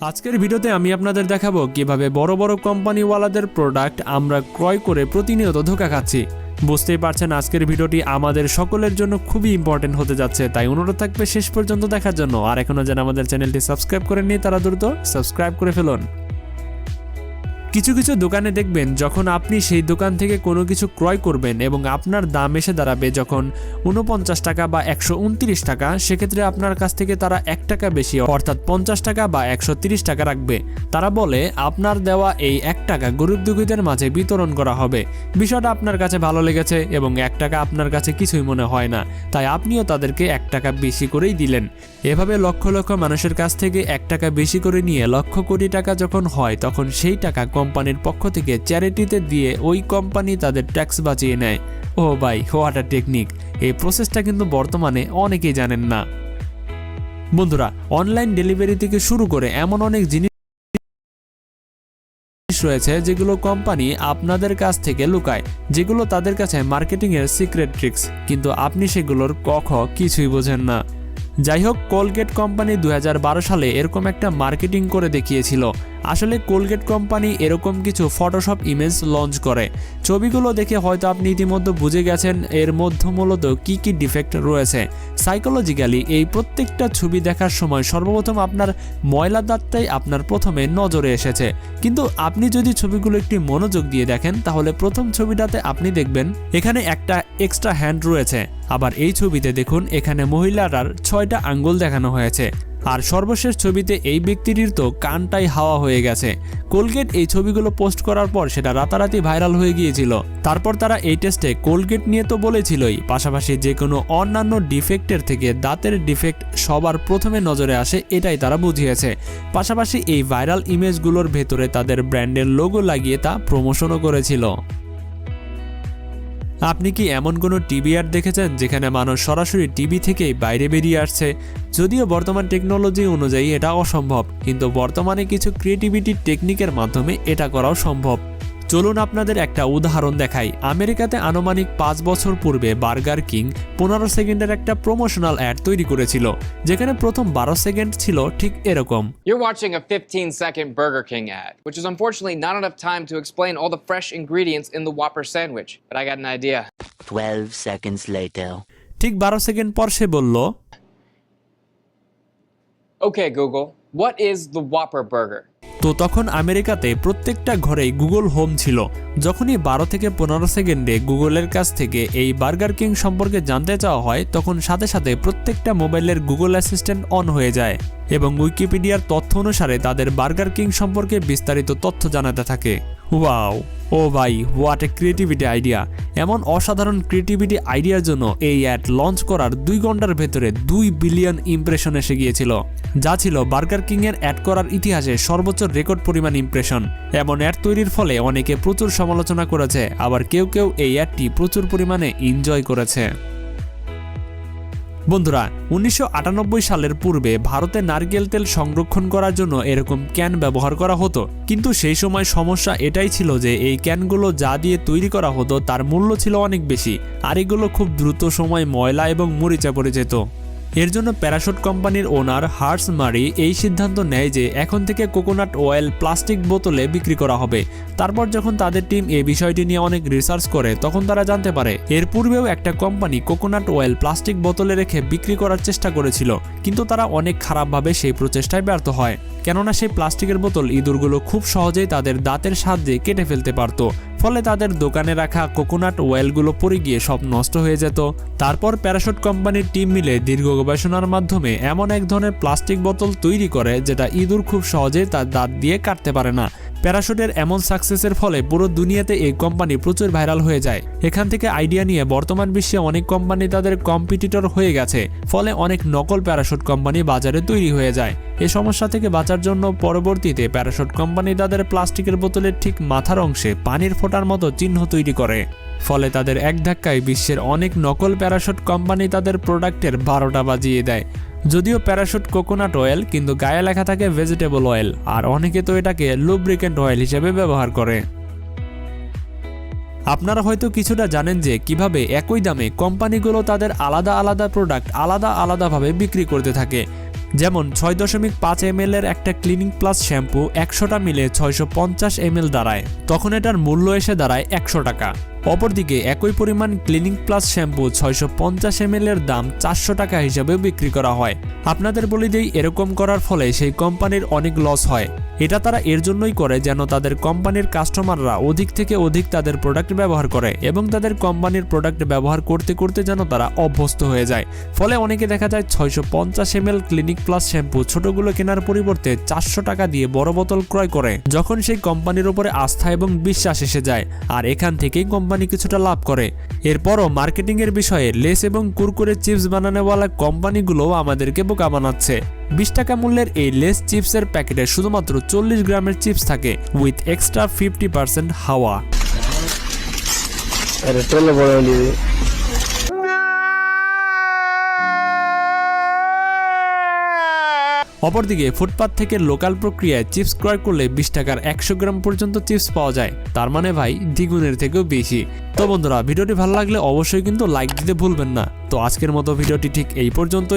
আজকের ভিডিওতে আমি আপনাদের দেখাবো কীভাবে বড় বড় কোম্পানিওয়ালাদের প্রোডাক্ট আমরা ক্রয় করে প্রতিনিয়ত ধোকা খাচ্ছি। বুঝতেই পারছেন আজকের ভিডিওটি আমাদের সকলের জন্য খুবই ইম্পর্টেন্ট হতে যাচ্ছে, তাই অনুরোধ থাকবে শেষ পর্যন্ত দেখার জন্য। আর এখনও যেন আমাদের চ্যানেলটি সাবস্ক্রাইব করে নিয়ে তারা দ্রুত সাবস্ক্রাইব করে ফেলুন। কিছু কিছু দোকানে দেখবেন যখন আপনি সেই দোকান থেকে কোনো কিছু ক্রয় করবেন এবং আপনার দাম এসে দাঁড়াবে যখন উনপঞ্চাশ টাকা বা একশো উনত্রিশ টাকা, সেক্ষেত্রে আপনার কাছ থেকে তারা এক টাকা বেশি, অর্থাৎ পঞ্চাশ টাকা বা একশো টাকা রাখবে। তারা বলে, আপনার দেওয়া এই এক টাকা গরিব দুঃখীদের মাঝে বিতরণ করা হবে। বিষয়টা আপনার কাছে ভালো লেগেছে এবং এক টাকা আপনার কাছে কিছুই মনে হয় না। তাই আপনিও তাদেরকে এক টাকা বেশি করেই দিলেন। এভাবে লক্ষ লক্ষ মানুষের কাছ থেকে এক টাকা বেশি করে নিয়ে লক্ষ কোটি টাকা যখন হয়, তখন সেই টাকা কোম্পানির পক্ষ থেকে চ্যারিটিতে দিয়ে ওই কোম্পানি তাদের ট্যাক্স বাঁচিয়ে নেয়। ও ভাই হোয়াট টেকনিক এই প্রসেসটা কিন্তু বর্তমানে অনেকেই জানেন না। বন্ধুরা অনলাইন ডেলিভারি থেকে শুরু করে এমন অনেক জিনিস রয়েছে যেগুলো কোম্পানি আপনাদের কাছ থেকে লুকায়, যেগুলো তাদের কাছে মার্কেটিং এর সিক্রেট ট্রিক্স কিন্তু আপনি সেগুলোর কখ কিছুই বোঝেন না। যাই হোক, কোলগেট কোম্পানি দুই হাজার বারো সালে এরকম একটা মার্কেটিং করে দেখিয়েছিল। আসলে কোলগেট কোম্পানি এরকম কিছু ফটোশপ ইমেজ লঞ্চ করে। ছবিগুলো দেখে হয়তো আপনি ইতিমধ্যে বুঝে গেছেন এর মধ্যে মূলত কি কি ডিফেক্ট রয়েছে। সাইকোলজিক্যালি এই প্রত্যেকটা ছবি দেখার সময় সর্বপ্রথম আপনার ময়লা দাঁতটাই আপনার প্রথমে নজরে এসেছে। কিন্তু আপনি যদি ছবিগুলো একটি মনোযোগ দিয়ে দেখেন, তাহলে প্রথম ছবিটাতে আপনি দেখবেন এখানে একটা এক্সট্রা হ্যান্ড রয়েছে। আবার এই ছবিতে দেখুন, এখানে মহিলাটার ছয়টা আঙ্গুল দেখানো হয়েছে। আর সর্বশেষ ছবিতে এই ব্যক্তিটির তো কানটাই হাওয়া হয়ে গেছে। কোলগেট এই ছবিগুলো পোস্ট করার পর সেটা রাতারাতি ভাইরাল হয়ে গিয়েছিল। তারপর তারা এই টেস্টে কোলগেট নিয়ে তো বলেছিলই, পাশাপাশি যে কোনো অন্যান্য ডিফেক্টের থেকে দাঁতের ডিফেক্ট সবার প্রথমে নজরে আসে এটাই তারা বুঝিয়েছে। পাশাপাশি এই ভাইরাল ইমেজগুলোর ভেতরে তাদের ব্র্যান্ডের লোগো লাগিয়ে তা প্রমোশনও করেছিল। আপনি কি এমন কোনো টিভি আর দেখেছেন যেখানে মানুষ সরাসরি টিভি থেকেই বাইরে বেরিয়ে আসছে? যদিও বর্তমান টেকনোলজি অনুযায়ী এটা অসম্ভব, কিন্তু বর্তমানে কিছু ক্রিয়েটিভিটি টেকনিকের মাধ্যমে এটা করাও সম্ভব। চলুন আপনাদের একটা উদাহরণ দেখাই আমেরিকাতে আনুমানিক পাঁচ বছর পূর্বে বার্গার কিং পনেরো সেকেন্ডের একটা প্রমোশনাল অ্যাড তৈরি করেছিল যেখানে প্রথম বারো সেকেন্ড ছিল ঠিক এরকম You're watching a 15 second Burger King ad, which is unfortunately not enough time to explain all the fresh ingredients in the Whopper sandwich. But I got an idea. 12 seconds later. ঠিক বারো second পর সে বলল Okay, Google, what is the Whopper burger? তো তখন আমেরিকাতে প্রত্যেকটা ঘরেই Google home ছিল। যখনই বারো থেকে পনেরো সেকেন্ডে গুগলের কাছ থেকে এই বার্গার কিং সম্পর্কে জানতে চাওয়া হয়, তখন সাথে সাথে প্রত্যেকটা মোবাইলের গুগল অ্যাসিস্ট্যান্ট অন হয়ে যায় এবং উইকিপিডিয়ার তথ্য অনুসারে তাদের বার্গার কিং সম্পর্কে বিস্তারিত তথ্য জানাতে থাকে। ওয়াও! ও ভাই, হোয়াট এ ক্রিয়েটিভিটি আইডিয়া! এমন অসাধারণ ক্রিয়েটিভিটি আইডিয়ার জন্য এই অ্যাড লঞ্চ করার দুই ঘণ্টার ভেতরে দুই বিলিয়ন ইমপ্রেশন এসে গিয়েছিল। যা ছিল বার্গার কিং এর অ্যাড করার ইতিহাসে সর্বোচ্চ রেকর্ড পরিমাণ ইমপ্রেশন এমন অ্যাড তৈরির ফলে অনেকে প্রচুর সমালোচনা করেছে, আবার কেউ কেউ এই অ্যাডটি প্রচুর পরিমাণে এনজয় করেছে। বন্ধুরা, উনিশশো আটানব্বই সালের পূর্বে ভারতে নারকেল তেল সংরক্ষণ করার জন্য এরকম ক্যান ব্যবহার করা হতো। কিন্তু সেই সময় সমস্যা এটাই ছিল যে এই ক্যানগুলো যা দিয়ে তৈরি করা হতো তার মূল্য ছিল অনেক বেশি, আর এগুলো খুব দ্রুত সময় ময়লা এবং মরিচা পড়ে যেত। এর জন্য প্যারাশুট কোম্পানির ওনার হার্স মারি এই সিদ্ধান্ত নেয় যে এখন থেকে কোকোনাট অয়েল প্লাস্টিক বোতলে বিক্রি করা হবে। তারপর যখন তাদের টিম এই বিষয়টি নিয়ে অনেক রিসার্চ করে, তখন তারা জানতে পারে, এর পূর্বেও একটা কোম্পানি কোকোনাট অয়েল প্লাস্টিক বোতলে রেখে বিক্রি করার চেষ্টা করেছিল, কিন্তু তারা অনেক খারাপভাবে সেই প্রচেষ্টায় ব্যর্থ হয়। কেননা সেই প্লাস্টিকের বোতল ইঁদুরগুলো খুব সহজেই তাদের দাঁতের সাহায্যে কেটে ফেলতে পারত। ফলে তাদের দোকানে রাখা কোকোনাট ওয়েলগুলো পড়ে গিয়ে সব নষ্ট হয়ে যেত। তারপর প্যারাশুট কোম্পানির টিম মিলে দীর্ঘ গবেষণার মাধ্যমে এমন এক ধরনের প্লাস্টিক বোতল তৈরি করে, যেটা ইঁদুর খুব সহজে তার দাঁত দিয়ে কাটতে পারে না। প্যারাশুটের এমন সাকসেসের ফলে পুরো দুনিয়াতে এই কোম্পানি প্রচুর ভাইরাল হয়ে যায়। এখান থেকে আইডিয়া নিয়ে বর্তমান বিশ্বে অনেক কোম্পানি তাদের কম্পিটিটর হয়ে গেছে, ফলে অনেক নকল প্যারাশুট কোম্পানি বাজারে তৈরি হয়ে যায়। এ সমস্যা থেকে বাঁচার জন্য পরবর্তীতে প্যারাশুট কোম্পানি তাদের প্লাস্টিকের বোতলের ঠিক মাথার অংশে পানির ফোটার মতো চিহ্ন তৈরি করে। ফলে তাদের এক ধাক্কায় বিশ্বের অনেক নকল প্যারাশুট কোম্পানি তাদের প্রোডাক্টের বারোটা বাজিয়ে দেয়। যদিও প্যারাশুট কোকোনাট অয়েল, কিন্তু গায়ে লেখা থাকে ভেজিটেবল অয়েল আর অনেকে তো এটাকে লুব্রিকেন্ট অয়েল হিসেবে ব্যবহার করে। আপনারা হয়তো কিছুটা জানেন যে কীভাবে একই দামে কোম্পানিগুলো তাদের আলাদা আলাদা প্রোডাক্ট আলাদা আলাদাভাবে বিক্রি করতে থাকে। যেমন ছয় দশমিক পাঁচ এম এর একটা ক্লিনিক প্লাস শ্যাম্পু একশোটা মিলে ছয়শো পঞ্চাশ এম দাঁড়ায়, তখন এটার মূল্য এসে দাঁড়ায় একশো টাকা। অপরদিকে, একই পরিমাণ ক্লিনিক প্লাস শ্যাম্পু ছয়শো পঞ্চাশ এম এর দাম চারশো টাকা হিসাবেও বিক্রি করা হয়। আপনাদের বলি দেই, এরকম করার ফলে সেই কোম্পানির অনেক লস হয়। এটা তারা এর জন্যই করে যেন তাদের কোম্পানির কাস্টমাররা অধিক থেকে অধিক তাদের প্রোডাক্ট ব্যবহার করে এবং তাদের কোম্পানির প্রোডাক্ট ব্যবহার করতে করতে যেন তারা অভ্যস্ত হয়ে যায়। ফলে অনেকে দেখা যায় ছয়শো পঞ্চাশ এম ক্লিনিক প্লাস শ্যাম্পু ছোটগুলো কেনার পরিবর্তে চারশো টাকা দিয়ে বড় বোতল ক্রয় করে, যখন সেই কোম্পানির উপরে আস্থা এবং বিশ্বাস এসে যায়। আর এখান থেকেই কোম্পানি কিছুটা লাভ করে। এরপরও মার্কেটিং এর বিষয়ে লেস এবং কুরকুরে চিপস বানানোওয়ালা কোম্পানিগুলোও আমাদেরকে বোকা বানাচ্ছে। বিশ টাকা মূল্যের এই লেস চিপসের প্যাকেটে শুধুমাত্র চল্লিশ গ্রামের চিপস থাকে, উইথ এক্সট্রা ফিফটি পার্সেন্ট হাওয়া। অপরদিকে ফুটপাথ থেকে লোকাল প্রক্রিয়ায় চিপস ক্রয় করলে বিশ টাকার একশো গ্রাম পর্যন্ত চিপস পাওয়া যায়। তার মানে ভাই, দ্বিগুণের থেকেও বেশি। তো বন্ধুরা, ভিডিওটি ভালো লাগলে অবশ্যই কিন্তু লাইক দিতে ভুলবেন না। তো আজকের মতো ভিডিওটি ঠিক এই পর্যন্তই।